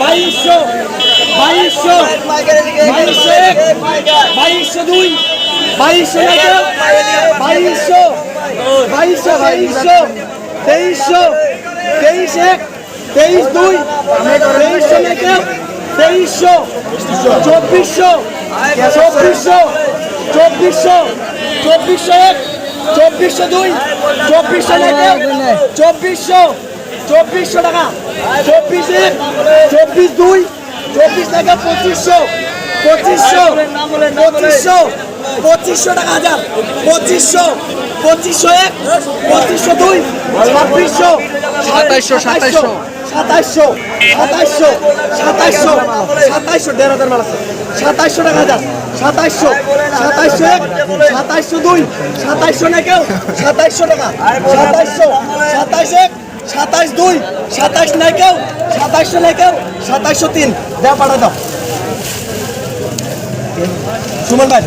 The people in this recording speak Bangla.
বাইশশো বাইশশো বাইশশো এক, বাইশশো দুই, বাইশশো এক, বাইশশো বাইশশো বাইশশো, তেইশশো, তেইশ এক, তেইশ দুই, তেইশশো এক, তেইশশো, চব্বিশশো চব্বিশশো চব্বিশশো চব্বিশশো এক, চব্বিশশো দুই, চব্বিশশো এক, চব্বিশশো চব্বিশশো টাকা। চব্বিশ চব্বিশ দুই চব্বিশ টাকা পঁচিশশো পঁচিশশো পঁচিশশো পঁচিশশো টাকা হাজার। পঁচিশশো পঁচিশশো এক পঁচিশশো দুই ছাব্বিশশো সাতাইশশো, সাতাইশশো। সাতাইশশো সাতাইশশো সাতাইশশো সাতাইশশো দেড় হাজার মাল আছে। সাতাইশশো টাকা হাজার। সাতাইশশো সাতাইশশো এক সাতাইশশো দুই সাতাইশশো না কেউ সাতাইশশো টাকা। সাতাইশশো সাতাইশ এক সাতাইশ দুই, সাতাইশ নাই কেউ সাতাইশশো নাই কেউ সাতাইশশো তিন। দেওয়া পাঠা দাও। সুমন ভাই।